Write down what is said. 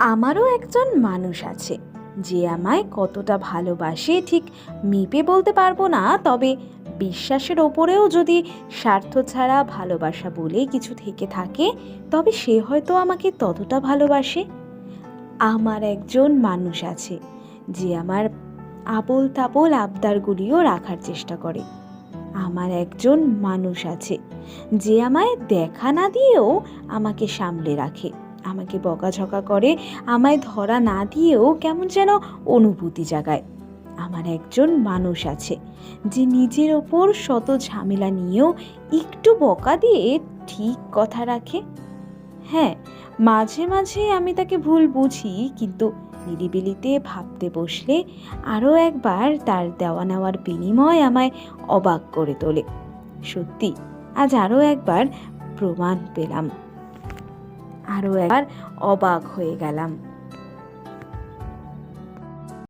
আমারও একজন মানুষ আছে। যে আমায় কতটা ভালোবাসে ঠিক মেপে বলতে পারব না, তবে বিশ্বাসের ওপরেও যদি স্বার্থ ছাড়া ভালোবাসা বলে কিছু থেকে থাকে, তবে সে হয়তো আমাকে ততটা ভালোবাসে। আমার একজন মানুষ আছে, যে আমার আবল তাবল আবদারগুলিও রাখার চেষ্টা করে। আমার একজন মানুষ আছে, যে আমায় দেখা না দিয়েও আমাকে সামলে রাখে। আমাকে বকাঝকা করে, আমায় ধরা না দিয়েও কেমন যেন অনুভূতি জাগায়। আমার একজন মানুষ আছে, যে নিজের ওপর শত ঝামেলা নিয়েও একটু বকা দিয়ে ঠিক কথা রাখে। হ্যাঁ মাঝে মাঝে আমি তাকে ভুল বুঝি, কিন্তু নিরিবিলিতে ভাবতে বসলে আরও একবার তার দেওয়া নেওয়ার বিনিময় আমায় অবাক করে তোলে। সত্যি, আজ আরও একবার প্রমাণ পেলাম। আরও একবার অবাক হয়ে গেলাম।